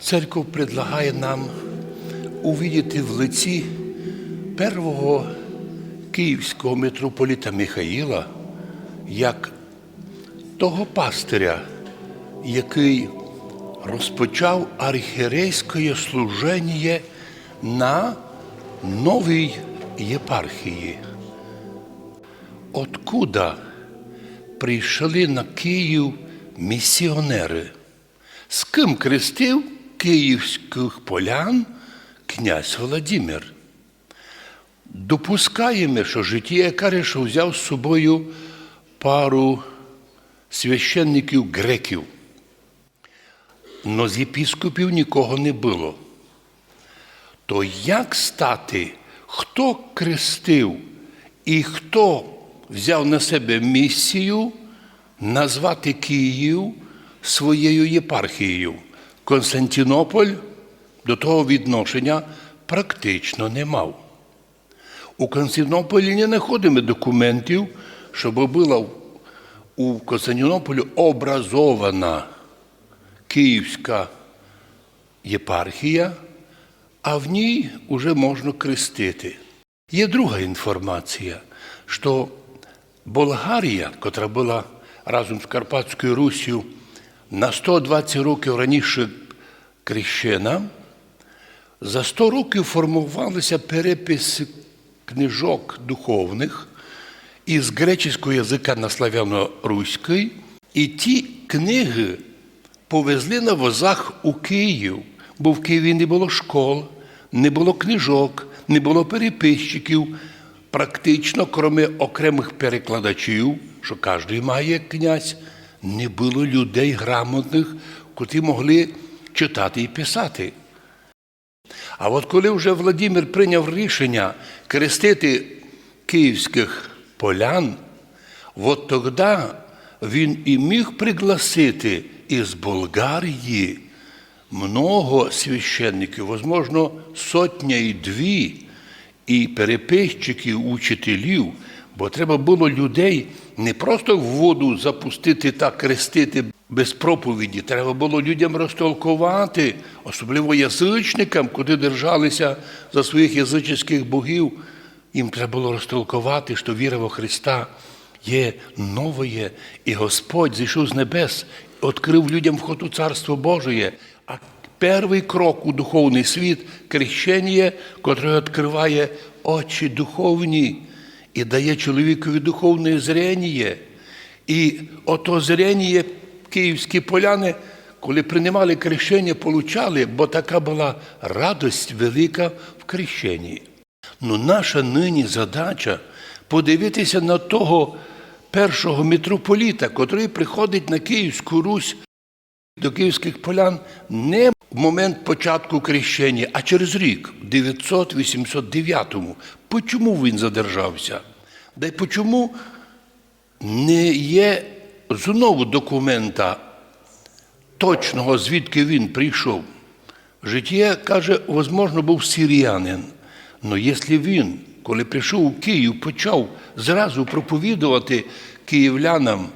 Церковь предлагає нам увидіти в лиці первого київського митрополіта Михаїла як того пастиря, який розпочав архієрейське служення на новій єпархії. Откуда прийшли на Київ місіонери? З ким крестив київських полян князь Володимир? Допускаємо, що життя каже, що взяв з собою пару священників греків. Но з єпіскопів нікого не було. То як стати, хто крестив і хто взяв на себе місію назвати Київ своєю єпархією? Константинополь до того відношення практично не мав. У Константинополі не знаходимо документів, щоб була у Константинополі образована Київська єпархія, а в ній вже можна крестити. Є друга інформація, що Болгарія, котра була разом з Карпатською Руссю на 120 років раніше крещена, за 100 років формувалися переписи книжок духовних із греческого язика на славяно-руський, і ті книги повезли на возах у Київ, бо в Києві не було школ, не було книжок, не було переписчиків. Практично, крім окремих перекладачів, що кожен має князь, не було людей грамотних, котрі могли читати і писати. А от коли вже Владимир прийняв рішення крестити київських полян, от тоді він і міг пригласити із Болгарії много священників, возможно, сотня і дві, і переписчиків, учителів, бо треба було людей не просто в воду запустити та крестити без проповіді, треба було людям розтолкувати, особливо язичникам, куди держалися за своїх язичних богів. Їм треба було розтолкувати, що віра во Христа є нове, і Господь зійшов з небес, відкрив людям вход у Царство Божие. А перший крок у духовний світ крещення, котре відкриває очі духовні і дає чоловікові духовне зрення. І ото зрення київські поляни, коли приймали крещення, получали, бо така була радость велика в крещенні. Ну, наша нині задача подивитися на того першого митрополіта, котрий приходить на Київську Русь до київських полян не в момент початку крещення, а через рік, в 989-му. Почому він задержався? Да й почому не є знову документа точного, звідки він прийшов? Життя каже, можливо, був сиріянин. Але якщо він, коли прийшов у Київ, почав зразу проповідувати київлянам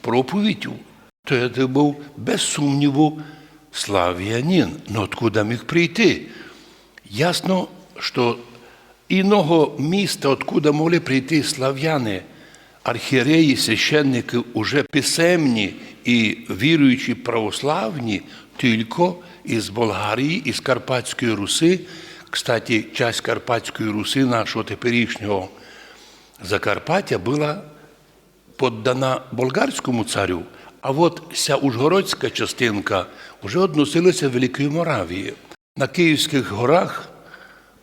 проповідь, то це був без сумніву слав'янин. Ну откуда міг прийти? Ясно, що іного міста, откуда могли прийти слав'яни, архієреї, священники, уже писемні і віруючі православні, тільки із Болгарії, із Карпатської Руси. Кстати, часть Карпатської Руси, нашого теперішнього Закарпаття, була поддана болгарському царю, а от вся ужгородська частинка вже відносилася Великої Моравії. На Київських горах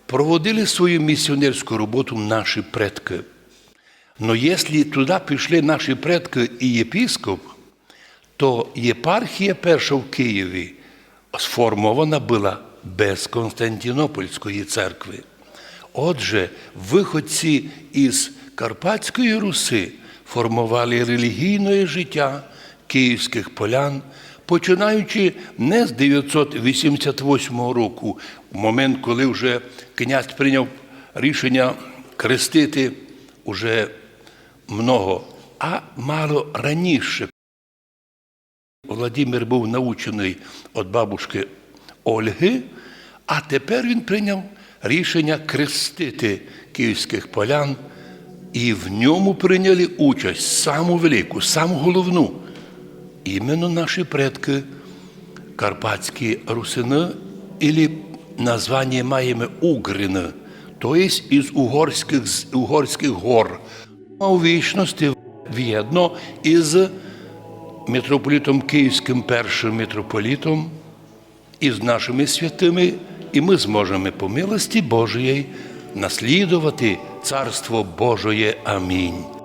проводили свою місіонерську роботу наші предки. Но якщо туди пішли наші предки і єпископ, то єпархія перша в Києві сформована була без Константинопольської церкви. Отже, виходці із Карпатської Руси формували релігійне життя київських полян, починаючи не з 988 року, в момент, коли вже князь прийняв рішення крестити уже много, а мало раніше. Владимир був научений від бабушки Ольги, а тепер він прийняв рішення крестити київських полян, і в ньому прийняли участь саму велику, саму головну. Іменно наші предки карпатські русини, или названня маємо Угрини, то є із угорських, з угорських гор. А у вічності в'єдно із митрополітом Київським першим митрополітом, і з нашими святими, і ми зможемо по милості Божої наслідувати Царство Божоє. Амінь.